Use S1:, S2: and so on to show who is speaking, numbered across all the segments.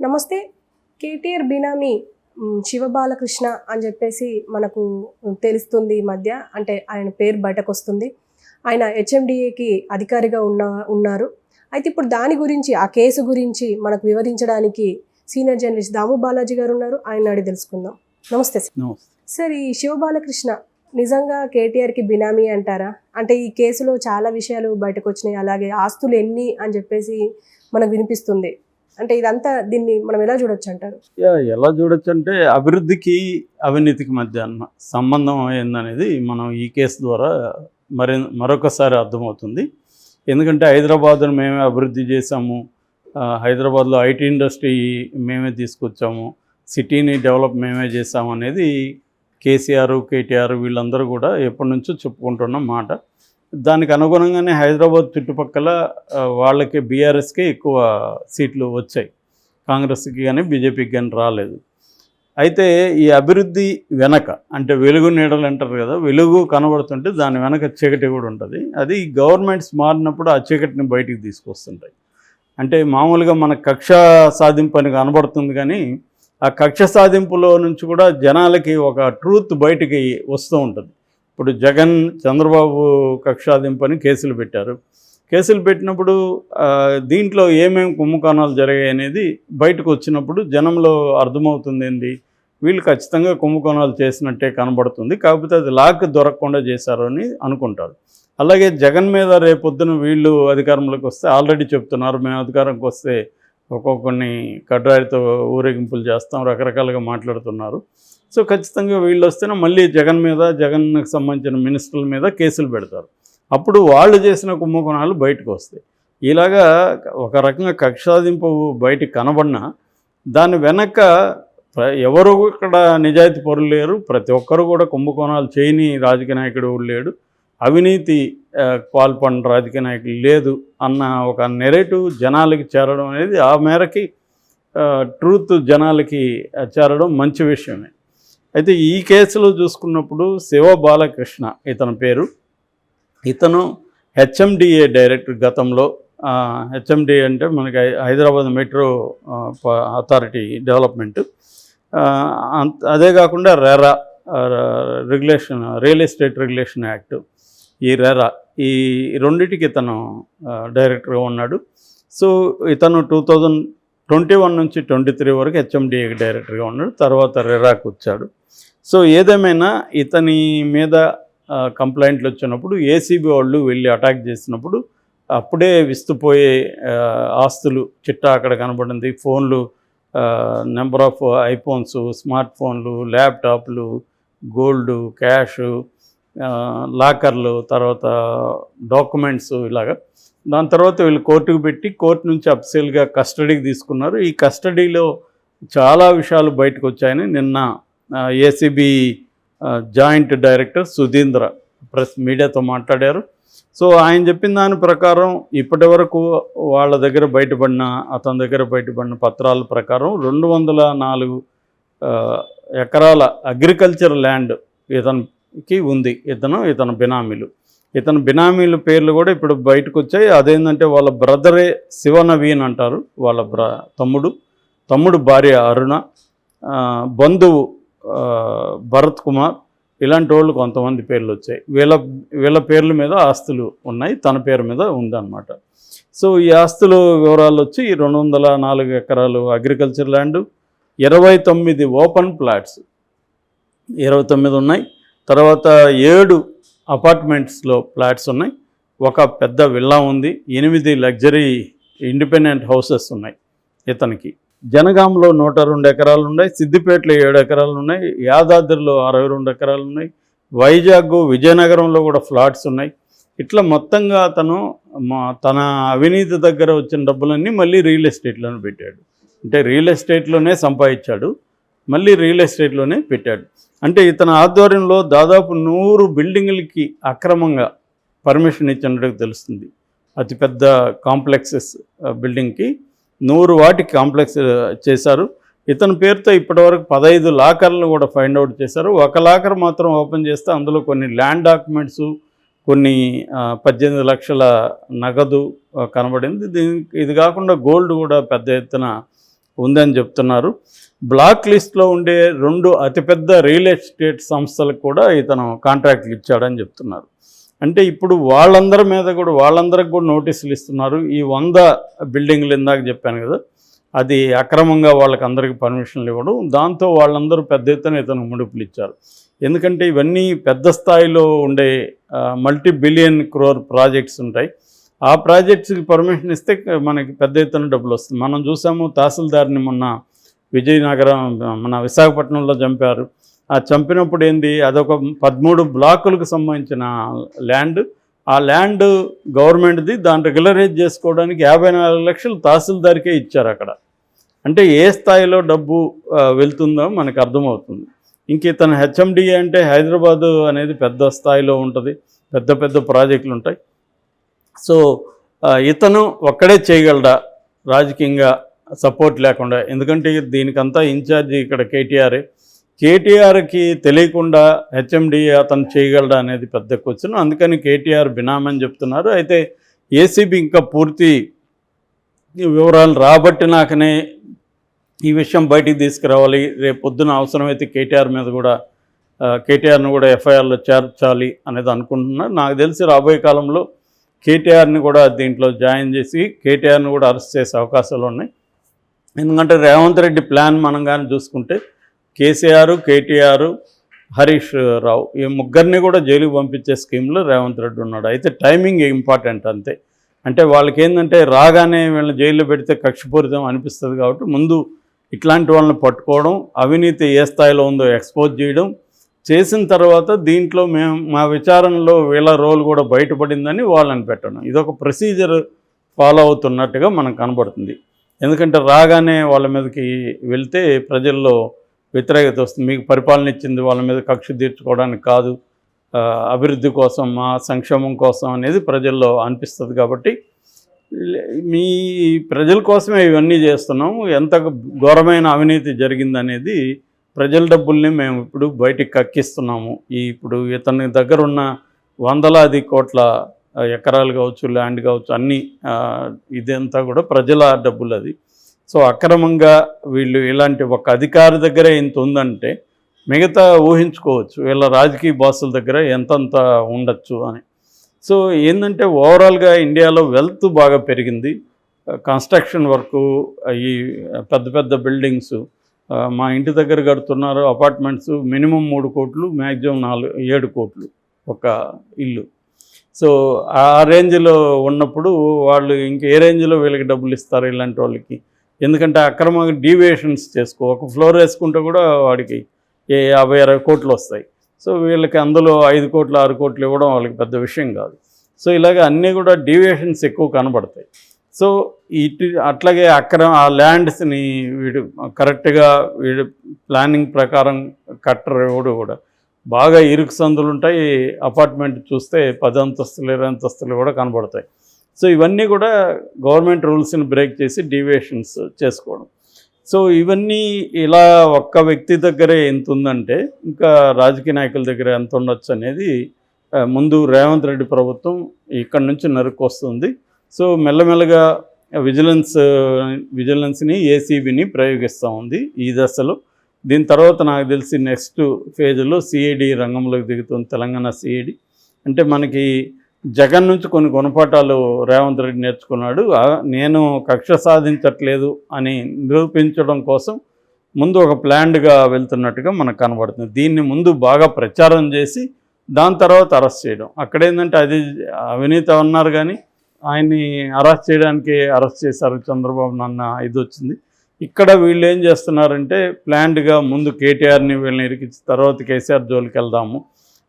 S1: నమస్తే కేటీఆర్ బినామీ శివబాలకృష్ణ అని చెప్పేసి మనకు తెలుస్తుంది ఈ మధ్య. అంటే ఆయన పేరు బయటకు వస్తుంది ఆయన హెచ్ఎండిఏకి అధికారిగా ఉన్న ఉన్నారు. అయితే ఇప్పుడు దాని గురించి ఆ కేసు గురించి మనకు వివరించడానికి సీనియర్ జర్నలిస్ట్ దాము బాలాజీ గారు ఉన్నారు. ఆయన అడిగి తెలుసుకుందాం. నమస్తే సార్. సార్ ఈ శివబాలకృష్ణ నిజంగా కేటీఆర్కి బినామీ అంటారా? అంటే ఈ కేసులో చాలా విషయాలు బయటకు వచ్చినాయి అలాగే ఆస్తులు ఎన్ని అని చెప్పేసి మనకు వినిపిస్తుంది. అంటే ఇదంతా దీన్ని మనం ఎలా చూడొచ్చు అంటారు?
S2: ఎలా చూడొచ్చు అంటే అభివృద్ధికి అవినీతికి మధ్య సంబంధం ఏందనేది మనం ఈ కేసు ద్వారా మరి మరొకసారి అర్థమవుతుంది. ఎందుకంటే హైదరాబాద్ను మేమే అభివృద్ధి చేశాము. హైదరాబాద్లో ఐటీ ఇండస్ట్రీ మేమే తీసుకొచ్చాము. సిటీని డెవలప్ మేమే చేశాము అనేది కేసీఆర్ కేటీఆర్ వీళ్ళందరూ కూడా ఎప్పటి నుంచో చెప్పుకుంటున్న మాట. దానికి అనుగుణంగానే హైదరాబాద్ చుట్టుపక్కల వాళ్ళకి బీఆర్ఎస్కే ఎక్కువ సీట్లు వచ్చాయి. కాంగ్రెస్కి కానీ బీజేపీకి కానీ రాలేదు. అయితే ఈ అభివృద్ధి వెనక అంటే వెలుగు నీడలు అంటారు కదా వెలుగు కనబడుతుంటే దాని వెనక చీకటి కూడా ఉంటుంది. అది గవర్నమెంట్స్ మారినప్పుడు ఆ చీకటిని బయటికి తీసుకొస్తుంటాయి. అంటే మామూలుగా మన కక్ష సాధింపు అని కనబడుతుంది కానీ ఆ కక్ష సాధింపులో నుంచి కూడా జనాలకి ఒక ట్రూత్ బయటికి వస్తూ ఉంటుంది. ఇప్పుడు జగన్ చంద్రబాబు కక్షాదింపని కేసులు పెట్టారు. కేసులు పెట్టినప్పుడు దీంట్లో ఏమేమి కుంభకోణాలు జరిగాయి అనేది బయటకు వచ్చినప్పుడు జనంలో అర్థమవుతుంది ఏంది? వీళ్ళు ఖచ్చితంగా కుంభకోణాలు చేసినట్టే కనబడుతుంది. కాకపోతే అది లాక్ దొరకకుండా చేశారు అని అనుకుంటారు. అలాగే జగన్ మీద రేపొద్దున వీళ్ళు అధికారంలోకి వస్తే ఆల్రెడీ చెప్తున్నారు మేము అధికారంకి వస్తే ఒక్కొక్కరిని కడ్రాయితో ఊరేగింపులు చేస్తాం రకరకాలుగా మాట్లాడుతున్నారు. సో ఖచ్చితంగా వీళ్ళు వస్తేనే మళ్ళీ జగన్ మీద జగన్కి సంబంధించిన మినిస్టర్ల మీద కేసులు పెడతారు. అప్పుడు వాళ్ళు చేసిన కుంభకోణాలు బయటకు వస్తాయి. ఇలాగా ఒక రకంగా కక్షాదింపు బయటికి కనబడినా దాని వెనక ఎవరు ఇక్కడ నిజాయితీ పరులు లేరు. ప్రతి ఒక్కరు కూడా కుంభకోణాలు చేయని రాజకీయ నాయకుడు లేడు. అవినీతి పాల్పడిన రాజకీయ నాయకులు లేదు అన్న ఒక నెరేటివ్ జనాలకి చేరడం అనేది ఆ మేరకి ట్రూత్ జనాలకి చేరడం మంచి విషయమే. అయితే ఈ కేసులో చూసుకున్నప్పుడు శివ బాలకృష్ణ ఇతని పేరు. ఇతను హెచ్ఎండిఏ డైరెక్టర్ గతంలో హెచ్ఎండిఏ అంటే మనకి హైదరాబాద్ మెట్రో ప- అథారిటీ డెవలప్మెంట్. అంత- అదే కాకుండా RERA regulation real estate regulation act ఈ రెరా ఈ రెండిటికి ఇతను డైరెక్టర్గా ఉన్నాడు. సో ఇతను టూ థౌజండ్ ట్వంటీ వన్ నుంచి ట్వంటీ త్రీ వరకు హెచ్ఎండిఏకి డైరెక్టర్గా ఉన్నాడు. తర్వాత రెరాకు వచ్చాడు. సో ఏదేమైనా ఇతని మీద కంప్లైంట్లు వచ్చినప్పుడు ఏసీబీ వాళ్ళు వెళ్ళి అటాక్ చేసినప్పుడు అప్పుడే విస్తుపోయే ఆస్తులు చిట్టా అక్కడ కనబడింది. ఫోన్లు నెంబర్ ఆఫ్ ఐఫోన్స్ స్మార్ట్ ఫోన్లు ల్యాప్టాప్లు గోల్డ్ క్యాష్ లాకర్లు తర్వాత డాక్యుమెంట్స్ ఇలాగా దాని తర్వాత వీళ్ళు కోర్టుకు పెట్టి కోర్టు నుంచి అప్సెల్గా కస్టడీకి తీసుకున్నారు. ఈ కస్టడీలో చాలా విషయాలు బయటకు వచ్చాయని నిన్న ACB joint director Sudheendra press మీడియాతో మాట్లాడారు. సో ఆయన చెప్పిన దాని ప్రకారం ఇప్పటి వరకు వాళ్ళ దగ్గర బయటపడిన అతని దగ్గర బయటపడిన పత్రాల ప్రకారం రెండు వందల నాలుగు ఎకరాల అగ్రికల్చర్ ల్యాండ్ ఇతనికి ఉంది. ఇతను ఇతను బినామీలు. ఇతని బినామీల పేర్లు కూడా ఇప్పుడు బయటకు వచ్చాయి అదేంటంటే వాళ్ళ బ్రదరే శివనవీన్ అంటారు. వాళ్ళ బ్ర తమ్ముడు. తమ్ముడు భార్య అరుణ. బంధువు భరత్ కుమార్. ఇలాంటి వాళ్ళు కొంతమంది పేర్లు వచ్చాయి. వీళ్ళ వీళ్ళ పేర్ల మీద ఆస్తులు ఉన్నాయి. తన పేరు మీద ఉందన్నమాట. సో ఈ ఆస్తుల వివరాలు వచ్చి రెండు వందల నాలుగు ఎకరాలు అగ్రికల్చర్ ల్యాండ్ ఇరవై తొమ్మిది ఓపెన్ ప్లాట్స్. ఇరవై తొమ్మిది ఉన్నాయి. తర్వాత ఏడు అపార్ట్మెంట్స్లో ఫ్లాట్స్ ఉన్నాయి. ఒక పెద్ద విల్లా ఉంది. ఎనిమిది లగ్జరీ ఇండిపెండెంట్ హౌసెస్ ఉన్నాయి ఇతనికి. జనగాంలో నూట రెండు ఎకరాలు ఉన్నాయి. సిద్దిపేటలో ఏడు ఎకరాలు ఉన్నాయి. యాదాద్రిలో అరవై రెండు ఎకరాలు ఉన్నాయి. వైజాగ్ విజయనగరంలో కూడా ఫ్లాట్స్ ఉన్నాయి. ఇట్లా మొత్తంగా అతను మా- తన అవినీతి దగ్గర వచ్చిన డబ్బులన్నీ మళ్ళీ రియల్ ఎస్టేట్లోనే పెట్టాడు. అంటే రియల్ ఎస్టేట్లోనే సంపాదించాడు. మళ్ళీ రియల్ ఎస్టేట్లోనే పెట్టాడు. అంటే ఇతని ఆధ్వర్యంలో దాదాపు నూరు బిల్డింగులకి అక్రమంగా పర్మిషన్ ఇచ్చినట్టు తెలుస్తుంది. అతిపెద్ద కాంప్లెక్సెస్ బిల్డింగ్కి నూరు వాటికి కాంప్లెక్స్ చేశారు. ఇతని పేరుతో ఇప్పటివరకు పదహైదు లాకర్లు కూడా ఫైండ్ అవుట్ చేశారు. ఒక లాకర్ మాత్రం ఓపెన్ చేస్తే అందులో కొన్ని ల్యాండ్ డాక్యుమెంట్స్ కొన్ని పద్దెనిమిది లక్షల నగదు కనబడింది. దీనికి ఇది కాకుండా గోల్డ్ కూడా పెద్ద ఎత్తున ఉందని చెప్తున్నారు. బ్లాక్ లిస్ట్లో ఉండే రెండు అతిపెద్ద రియల్ ఎస్టేట్ సంస్థలకు కూడా ఇతను కాంట్రాక్ట్లు ఇచ్చాడని చెప్తున్నారు. అంటే ఇప్పుడు వాళ్ళందరి మీద కూడా వాళ్ళందరికి కూడా నోటీసులు ఇస్తున్నారు. ఈ వంద బిల్డింగ్లు ఇందాక చెప్పాను కదా అది అక్రమంగా వాళ్ళకి అందరికీ పర్మిషన్లు ఇవ్వడం దాంతో వాళ్ళందరూ పెద్ద ఎత్తున ఇతను ముడుపులు ఇచ్చారు. ఎందుకంటే ఇవన్నీ పెద్ద స్థాయిలో ఉండే మల్టీ బిలియన్ క్రోర్ ప్రాజెక్ట్స్ ఉంటాయి. ఆ ప్రాజెక్ట్స్కి పర్మిషన్ ఇస్తే మనకి పెద్ద ఎత్తున డబ్బులు వస్తుంది. మనం చూసాము తహసీల్దార్ని మొన్న విజయనగరం మన విశాఖపట్నంలో చంపారు. ఆ చంపినప్పుడు ఏంది అదొక పదమూడు బ్లాకులకు సంబంధించిన ల్యాండ్. ఆ ల్యాండ్ గవర్నమెంట్ది దాన్ని రెగ్యులరైజ్ చేసుకోవడానికి యాభై నాలుగు లక్షలు తహసీల్దార్కే ఇచ్చారు అక్కడ. అంటే ఏ స్థాయిలో డబ్బు వెళ్తుందో మనకు అర్థమవుతుంది. ఇంక ఇతను హెచ్ఎండిఏ అంటే హైదరాబాదు అనేది పెద్ద స్థాయిలో ఉంటుంది. పెద్ద పెద్ద ప్రాజెక్టులు ఉంటాయి సో ఇతను ఒక్కడే చేయగలడా? రాజకీయంగా సపోర్ట్ లేకుండా. ఎందుకంటే దీనికంతా ఇన్ఛార్జి ఇక్కడ కేటీఆర్. కేటీఆర్కి తెలియకుండా హెచ్ఎండి అతను చేయగలడా అనేది పెద్ద క్వశ్చన్. అందుకని కేటీఆర్ బినామని చెప్తున్నారు. అయితే ఏసీబీ ఇంకా పూర్తి వివరాలు రాబట్టి నాకనే ఈ విషయం బయటికి తీసుకురావాలి. రేపు పొద్దున అవసరమైతే కేటీఆర్ మీద కూడా కేటీఆర్ను కూడా ఎఫ్ఐఆర్లో చేర్చాలి అనేది అనుకుంటున్నారు. నాకు తెలిసి రాబోయే కాలంలో కేటీఆర్ని కూడా దీంట్లో జాయిన్ చేసి కేటీఆర్ని కూడా అరెస్ట్ చేసే అవకాశాలు ఉన్నాయి. ఎందుకంటే రేవంత్ రెడ్డి ప్లాన్ మనం కానీ చూసుకుంటే కేసీఆర్ కేటీఆర్ హరీష్ రావు ఈ ముగ్గురిని కూడా జైలుకి పంపించే స్కీమ్లో రేవంత్ రెడ్డి ఉన్నాడు. అయితే టైమింగ్ ఇంపార్టెంట్ అంతే. అంటే వాళ్ళకి ఏంటంటే రాగానే వీళ్ళని జైల్లో పెడితే కక్షపూరితం అనిపిస్తుంది కాబట్టి ముందు ఇట్లాంటి వాళ్ళని పట్టుకోవడం అవినీతి ఏ స్థాయిలో ఉందో ఎక్స్పోజ్ చేయడం చేసిన తర్వాత దీంట్లో మేము మా విచారణలో వీళ్ళ రోల్ కూడా బయటపడిందని వాళ్ళని పెట్టడం ఇదొక ప్రొసీజర్ ఫాలో అవుతున్నట్టుగా మనకు కనబడుతుంది. ఎందుకంటే రాగానే వాళ్ళ మీదకి వెళ్తే ప్రజల్లో వ్యతిరేకత వస్తుంది. మీకు పరిపాలన ఇచ్చింది వాళ్ళ మీద కక్ష తీర్చుకోవడానికి కాదు. అభివృద్ధి కోసం మా సంక్షేమం కోసం అనేది ప్రజల్లో అనిపిస్తుంది కాబట్టి మీ ప్రజల కోసమే ఇవన్నీ చేస్తున్నాము ఎంత ఘోరమైన అవినీతి జరిగిందనేది ప్రజల డబ్బుల్ని మేము ఇప్పుడు బయటికి కక్కిస్తున్నాము. ఈ ఇప్పుడు ఇతని దగ్గర ఉన్న వందలాది కోట్ల ఎకరాలు కావచ్చు ల్యాండ్ కావచ్చు అన్నీ ఇదంతా కూడా ప్రజల డబ్బులు అది. సో అక్రమంగా వీళ్ళు ఇలాంటి ఒక అధికారి దగ్గర ఇంత ఉందంటే మిగతా ఊహించుకోవచ్చు వీళ్ళ రాజకీయ బాసుల దగ్గర ఎంతంత ఉండొచ్చు అని. సో ఏంటంటే ఓవరాల్గా ఇండియాలో వెల్త్ బాగా పెరిగింది. కన్స్ట్రక్షన్ వర్క్ ఈ పెద్ద పెద్ద బిల్డింగ్స్ మా ఇంటి దగ్గర కడుతున్నారు అపార్ట్మెంట్స్ మినిమం మూడు కోట్లు మ్యాక్సిమం నాలుగు ఏడు కోట్లు ఒక ఇల్లు. సో ఆ రేంజ్లో ఉన్నప్పుడు వాళ్ళు ఇంక ఏ రేంజ్లో వీళ్ళకి డబ్బులు ఇస్తారు ఇలాంటి వాళ్ళకి? ఎందుకంటే అక్రమంగా డీవియేషన్స్ చేసుకో ఒక ఫ్లోర్ వేసుకుంటే కూడా వాడికి ఏ యాభై అరవై కోట్లు వస్తాయి. సో వీళ్ళకి అందులో ఐదు కోట్లు ఆరు కోట్లు ఇవ్వడం వాళ్ళకి పెద్ద విషయం కాదు. సో ఇలాగ అన్నీ కూడా డీవియేషన్స్ ఎక్కువ కనబడతాయి. సో ఇటు అట్లాగే అక్కడ ఆ ల్యాండ్స్ని వీడు కరెక్ట్గా వీడు ప్లానింగ్ ప్రకారం కట్టరు ఎవడు కూడా. బాగా ఇరుకు సందులు ఉంటాయి అపార్ట్మెంట్ చూస్తే పది అంతస్తులు ఇరవై అంతస్తులు కూడా కనబడతాయి. సో ఇవన్నీ కూడా గవర్నమెంట్ రూల్స్ని బ్రేక్ చేసి డివియేషన్స్ చేసుకోవడం. సో ఇవన్నీ ఇలా ఒక్క వ్యక్తి దగ్గరే ఎంత ఉందంటే ఇంకా రాజకీయ నాయకుల దగ్గర ఎంత ఉండొచ్చు అనేది ముందు రేవంత్ రెడ్డి ప్రభుత్వం ఇక్కడ నుంచి నరుక్కొస్తుంది. సో మెల్లమెల్లగా విజిలెన్స్ విజిలెన్స్ని ఏసీబీని ప్రయోగిస్తూ ఉంది ఈ దశలో. దీని తర్వాత నాకు తెలిసి నెక్స్ట్ ఫేజ్లో సిఐడి రంగంలోకి దిగుతుంది తెలంగాణ సిఐడి అంటే మనకి జగన్ నుంచి కొన్ని గుణపాఠాలు రేవంత్ రెడ్డి నేర్చుకున్నాడు. నేను కక్ష సాధించట్లేదు అని నిరూపించడం కోసం ముందు ఒక ప్లాన్డ్గా వెళ్తున్నట్టుగా మనకు కనబడుతుంది. దీన్ని ముందు బాగా ప్రచారం చేసి దాని తర్వాత అరెస్ట్ చేయడం. అక్కడ ఏంటంటే అది అవినీతి అన్నారు కానీ ఆయన్ని అరెస్ట్ చేయడానికి అరెస్ట్ చేశారు చంద్రబాబు నాన్న ఇది వచ్చింది. ఇక్కడ వీళ్ళు ఏం చేస్తున్నారంటే ప్లాన్డ్గా ముందు కేటీఆర్ని వీళ్ళని ఇరికించి తర్వాత కేసీఆర్ జోలికి వెళ్దాము.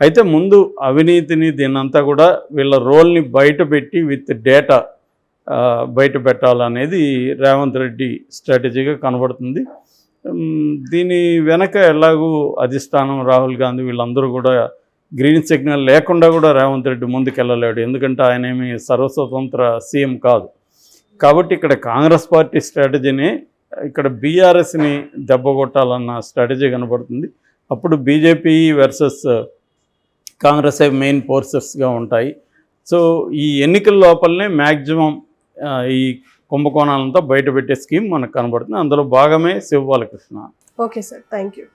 S2: అయితే ముందు అవినీతిని దీనంతా కూడా వీళ్ళ రోల్ని బయటపెట్టి విత్ డేటా బయట పెట్టాలనేది రేవంత్ రెడ్డి స్ట్రాటజీగా కనబడుతుంది. దీని వెనక ఎలాగూ అధిష్టానం రాహుల్ గాంధీ వీళ్ళందరూ కూడా గ్రీన్ సిగ్నల్ లేకుండా కూడా రేవంత్ రెడ్డి ముందుకెళ్ళలేడు. ఎందుకంటే ఆయన ఏమి సర్వస్వతంత్ర సీఎం కాదు. కాబట్టి ఇక్కడ కాంగ్రెస్ పార్టీ స్ట్రాటజీని ఇక్కడ బీఆర్ఎస్ని దెబ్బ కొట్టాలన్న స్ట్రాటజీ కనబడుతుంది. అప్పుడు బీజేపీ వర్సెస్ కాంగ్రెస్ మెయిన్ ఫోర్సెస్గా ఉంటాయి. సో ఈ ఎన్నికల లోపలనే మ్యాక్సిమం ఈ కుంభకోణాలంతా బయట పెట్టే స్కీమ్ మనకు కనబడుతుంది. అందులో భాగమే Shivabalakrishna.
S1: Okay sir. Thank you